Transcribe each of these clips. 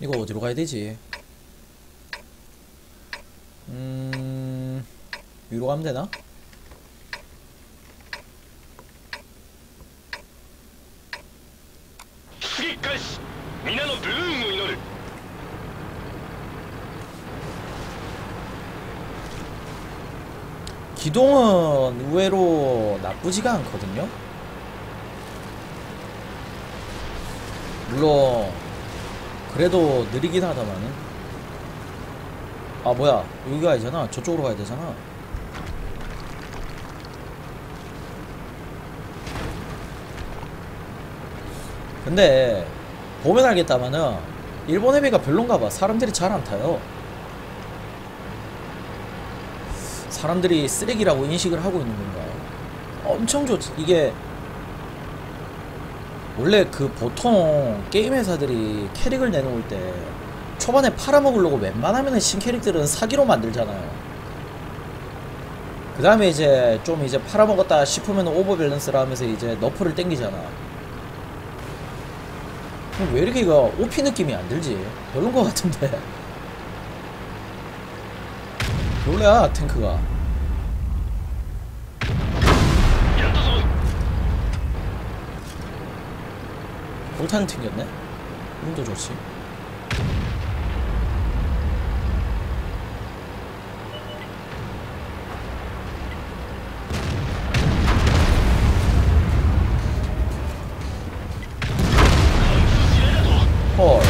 이거 어디로 가야 되지? 음... 위로 가면 되나? 기동은 의외로 나쁘지가 않거든요? 물론 그래도 느리긴 하다마는. 아 뭐야. 여기 가야 되잖아. 저쪽으로 가야 되잖아. 근데 보면 알겠다마는 일본 헤비가 별론가 봐. 사람들이 잘 안 타요. 사람들이 쓰레기라고 인식을 하고 있는 건가? 엄청 좋지. 이게 원래 그 보통 게임 회사들이 캐릭을 내놓을 때 초반에 팔아먹으려고 웬만하면 신캐릭들은 사기로 만들잖아요. 그 다음에 이제 좀 이제 팔아먹었다 싶으면 오버밸런스를 하면서 이제 너프를 땡기잖아. 왜 이렇게 이거 OP 느낌이 안 들지? 별론 것 같은데. 별로야 탱크가 불탄 튕겼네? 운도 좋지. 헐.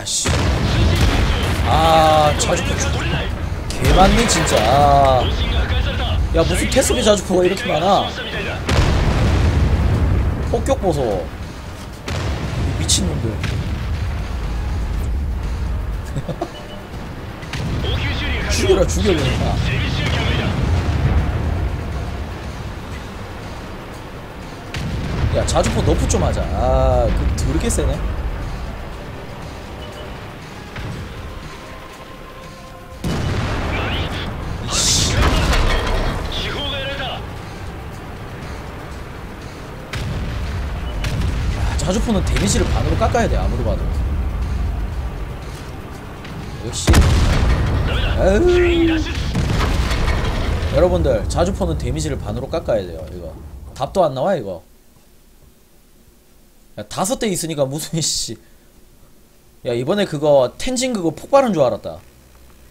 아씨. 아 자주포 개맞네 진짜. 야 무슨 캐스비 자주포가 이렇게 많아? 폭격 보소. 미친놈들. 죽여라 죽여라 야 자주포 너프 좀 하자. 아그 더럽게 세네. 자주포는 데미지를 반으로 깎아야 돼 아무리 봐도. 역시. 여러분들 자주포는 데미지를 반으로 깎아야 돼요 이거. 답도 안 나와 이거. 야, 다섯 대 있으니까 무슨 씨. 야 이번에 그거 텐진 그거 폭발한 줄 알았다.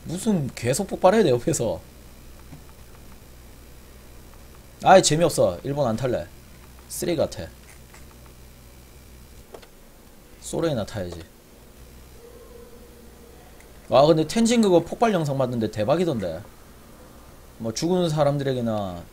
무슨 계속 폭발해야 돼 옆에서. 아이 재미없어. 일본 안 탈래. 쓰레기 같아. 소레이나 타야지. 와 근데 텐진 그거 폭발 영상 봤는데 대박이던데. 뭐 죽은 사람들에게나